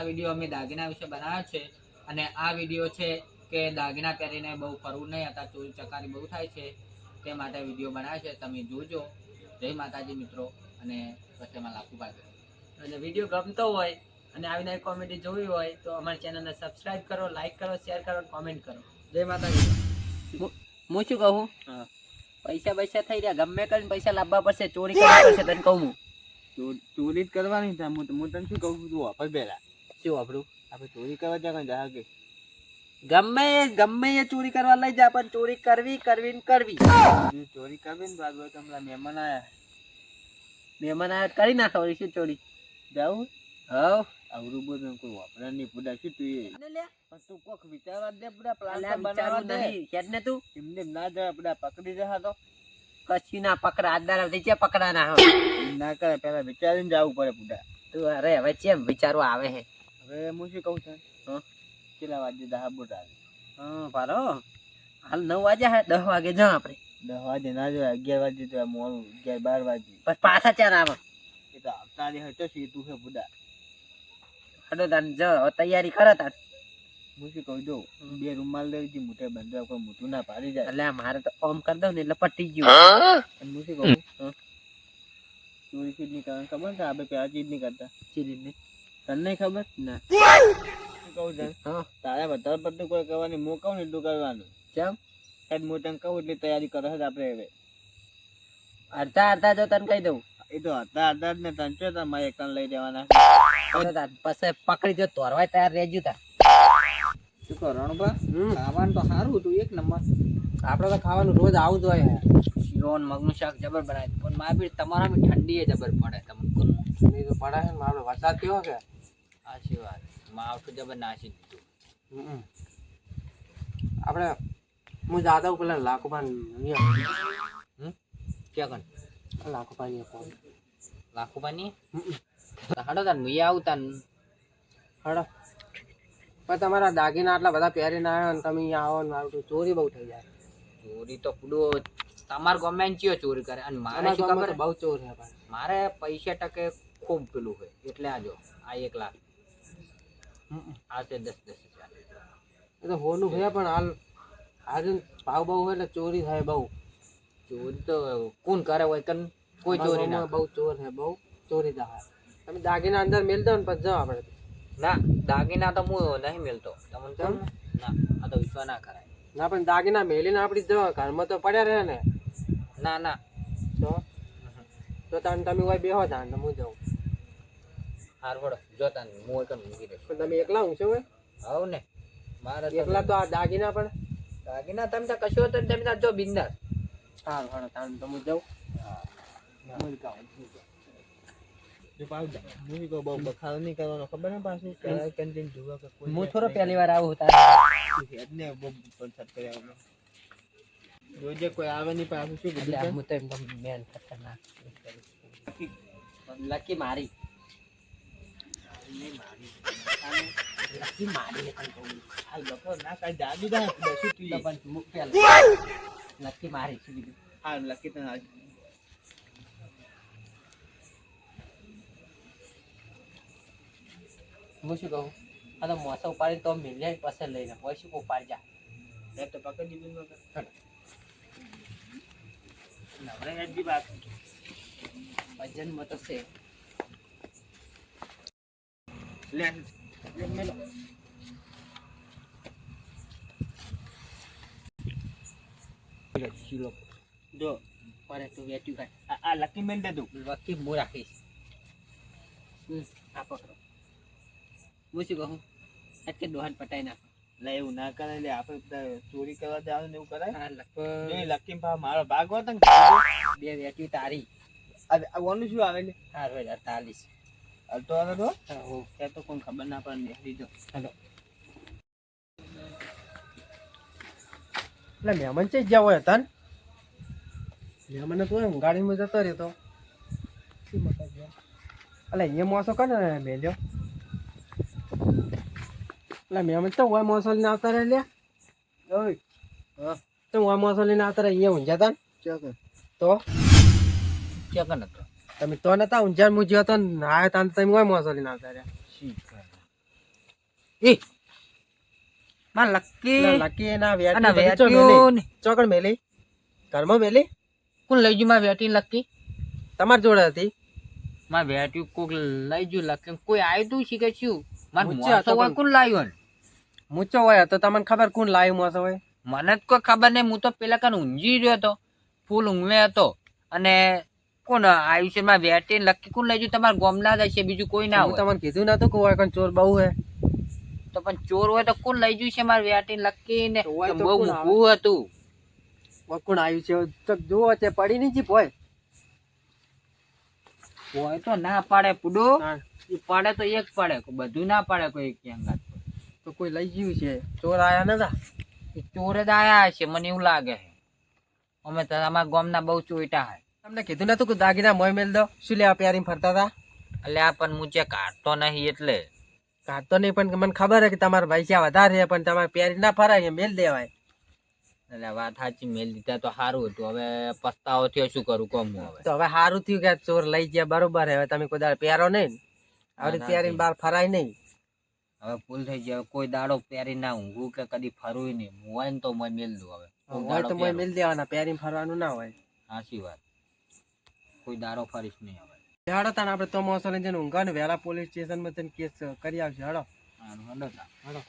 આ વીડિયો અમે દાગીના વિશે બનાવ્યો છે અને આ વીડિયો છે કે દાગીના પહેરીને બહુ ફરવું નહીં હતા ચોરી ચકારી બહુ થાય છે તે માટે વીડિયો બનાવ્યો છે તમે જોજો. જય માતાજી મિત્રો અને પછી એમાં લાખું પાછળ અને વીડિયો ગમતો હોય અને આવી નવી કોમેડી જોવી હોય તો અમારી ચેનલને સબસ્ક્રાઇબ કરો લાઈક કરો શેર કરો કોમેન્ટ કરો. જય માતાજી. હું શું કહું? હા. પૈસા પૈસા થઈ રહ્યા ગમે કરીને પૈસા લાવવા પડશે ચોરી કરવા પડશે તને કહું હું. ચોરી જ કરવાની હું તને શું કહું છું તું વાપર પહેલા શું આપણું આપણે ચોરી કરવા જાય જા કે. ગમે એ ગમે એ ચોરી કરવા લઈ જા પણ ચોરી કરવી કરવી ને કરવી. ચોરી કરવી ને તો તમારા મહેમાન આયા. મહેમાન આયા કરી નાખો શું ચોરી. જાવું હવ આવરું બધું કોઈ વાપરા નહીં પૂડા શું તું એ? પણ તું કોક વિચારવા દે પૂરા પ્લાન બનાવવા દે. નહીં. હેડ ને તું. એમને ના જાય બધા પકડી જશે તો. કશું ના પકડા આદાર થઈ ગયા પકડા ના ના કરે પેલા વિચારીને જવું પડે પૂડા તું અરે હવે ચેમ વિચારવા આવે છે હવે હું શું કહું છું હા? કેટલા વાગે દહ બોટ આવે હા પારો હાલ નવ વાગે હે દસ વાગે જા આપણે. દસ વાગે ના જોઈએ અગિયાર વાગે તો મોડું. અગિયાર બાર વાગે. પછી પાછા ચાર આવે. એ તો આવતા હટો સીધું છે પૂડા હડો તાન જ તૈયારી કરે તાન. હું શું કહું દઉં બે રૂમાલ લેવી મોટે બંધ કોઈ મોટું ના પાડી જાય. એટલે આ મારે તો ઓમ કરી દઉં ને એટલે પટી ગયું. અને હું શું કહું? ચોરી ચીજ નહીં કરવાની ખબર છે? આપણે પેલા ચીજ નહીં કરતા. ને તને ખબર? ના. કહું તને? હા. તારે વધારે પડતું કોઈ કરવાની કહું ને એટલું કરવાનું. ચમ? સાહેબ હું તને કહું એટલી તૈયારી કરો જ આપણે હવે. અડધા અડધા જો તને કહી દઉં. એ તો અડધા અડધા જ ને તને ચો તાર એક લઈ દેવાના પછી પકડી જો તોરવાય તૈયાર રહેજો તાર. શું કરો રણભા? ખાવાનું તો સારું હતું એક નંબર. આપણે તો ખાવાનું રોજ આવું જ હોય. લોન મગનું શાક જબર બનાવી પણ મારે બી તમારા બી ઠંડી એ જબર પડે તમને તો પડે છે આપણે વરસાદ કેવો કે સાચી વાત માવઠું જબર નાસી દીધું. આપણે હું જાતા પેલા લાખોપાન ક્યાં કણ? લાખોપાન ફોન લાખો પાણી હાડો તાર મુઈ આવું તાર. હાડો પણ તમારા દાગીના આટલા બધા પહેરીને આવ્યો ને તમે અહીંયા આવો ને મારું ચોરી બહુ થઈ જાય. ચોરી તો પૂડો તમાર ગમે ચિયો ચોરી કરે. અને મારે શું ખબર? બહુ ચોર છે મારે પૈસા ટકે ખૂબ પેલું હોય એટલે આજો આ એક લાખ. આ છે દસ દસ હજાર. એ તો હોનું છે પણ હાલ આજે ભાવ બહુ હોય એટલે ચોરી થાય બહુ. ચોરી તો કોણ કરે હોય કન? કોઈ ચોરી ના બહુ ચોર છે બહુ ચોરી થાય. તમે દાગીના અંદર મેલ દો ને પછી જાઓ આપણે ના દાગીના તો હું નહીં મેલતો. તમને કેમ? ના? આ તો વિશ્વ ના કરાય. ના પણ દાગીના મેલીને આપણી જવા. ઘરમાં તો પડ્યા રહે ને. ના ના. તો? તો તમે તમે હોય બેહો તો હું જાઉં. હાર વડો જોતા ને હું એકમ મૂકી દઈશ પણ તમે એકલા ઊંચો હોય આવ ને. મારે એકલા તો આ દાગીના પણ. દાગીના તમે તો કશો તો તમે તો જો બિંદાસ. સારું હા તાન તો હું જાઉં. હું. કહું બહુ બખાડો નહીં કરવાનો ખબર ને પાછું? જોવા કે કોઈ થોડો પહેલી વાર આવું. રોજે કોઈ આવે નહીં પાછું શું એટલે હું તો મેન ખતરનાક લકી મારી. લકી મારી કહું. હાલ બપોર ના કાંઈ જાદુ ના બેસી તું. પણ મુક પહેલા. લકી મારી કીધું હાલ લકી તને હું શું કહું આ તો મોસો ઉપાડી તો મિલિયન પાસે લઈને હોય શું ઉપાડી જા એક તો પકડી દીધું ને નવરે હેડજી બાત છે લે લે મેલો શીલો જો પડે તું વેચ્યું કાંઈ આ આ લકી મેલ દે તું લકી હું રાખીશ આ પકડો હું શું કહું એટલે દોહન પટાઈ નાખો લે એવું ના કરે આપણે ચોરી કરવા ને એવું કરાય લકી મારો ભાગ હોત ને બે વેચ્યું તારી ઓનું શું આવે ને હાર અડતાલીસ અડધો હો. ત્યાં તો કોઈ ખબર ના પડે ને લીધો હાલો. એટલે મહેમાન છે જ્યાં હોય હતા મહેમાન તો એમ ગાડીમાં જતો રહ્યો તો એટલે અહીંયા મોસો કને મેલ્યો એટલે મહેમાન તો હોય મોસો લઈને આવતા રહે લે ઓય. તો હોય મોસો લઈને આવતા રહે અહીંયા ઊંઝા તા ચોકર તો? ક્યાં કન હતો તમે તો નતા ઊંઝા હું જ્યો તો ને આયા તા ને તમે હોય મોસો લઈને આવતા રહ્યા શી કરે? એ માં લકી લકી અને વેટી ને. ચોકડ મેલી. ઘરમાં મેલી? કોણ લઈ ગયું માં વેટી લકી તમારી જોડે હતી. માં વેટ્યું કોક લઈ ગયું લકી કોઈ આવ્યું તું શીખે શું? માર મૂછ્યા હતો પણ- કોણ લાવ્યું ને? મૂચો હોય તો તમને ખબર કોણ લાવ્યું મોસો હોય? મને જ કોઈ ખબર નહીં. હું તો પેલા કાન ઊંઘી રહ્યો હતો. ફૂલ ઊંઘમે હતો. અને કોણ આયુષ્યમાં વેટી લખી કોણ લઈ ગયું તમારા ગોમના જ હશે બીજું કોઈ ના હોય. તમને કીધું નતું કે હોય કોણ ચોર બહુ હે. તો પણ ચોર હોય તો કોણ લઈ છે મારે વેટી લકી ને? હોય તો બહુ મૂકવું હતું. કોણ આવ્યું છે? તો જુઓ છે પડી નહીં જીપ હોય હોય તો ના પાડે પુડો. એ પાડે તો એક પાડે બધું ના પાડે કોઈ એક તો કોઈ લઈ ગયું છે? ચોર આયા નતા? એ ચોર જ આયા હશે મને એવું લાગે છે. અમે તો અમારા ગામના બહુ ચોઈટા હે. તમને કીધું નતું કે દાગીના મોય મેલ દો? શું લેવા પ્યારી ફરતા હતા? એટલે આ પણ મૂચે કાઢતો નહીં એટલે. કાઢતો નહીં પણ મને ખબર હે કે તમારા વધારે છે પણ તમારે પ્યારી ના ફરાય મેલ દેવાય. એટલે વાત સાચી મેલ દીધા તો સારું હતું. હવે પસ્તાવો થયો શું કરું કોમ હું હવે. તો હવે સારું થયું કે ચોર લઈ ગયા બરોબર હવે તમે કોઈ દાડો પહેરો નહીં હવે ના, પ્યારી બહાર ફરાય નહીં. હવે ભૂલ થઈ જાય કોઈ દાડો પહેરી ના ઊંઘું કે કદી ફરવું નહીં. હું હોય ને તો મેં મેલ દઉં હવે. હોય તો પહેરું. મેલ દેવાના પ્યારી ફરવાનું ના હોય. સાચી વાત. કોઈ દારો ફરીશ નહીં હવે. હેડો તાણ આપણે તો મોસો લઈને જઈને ઊંઘા ને વહેલા પોલીસ સ્ટેશનમાં જઈને કેસ કરી આવશે. હેડો હેડો હેડો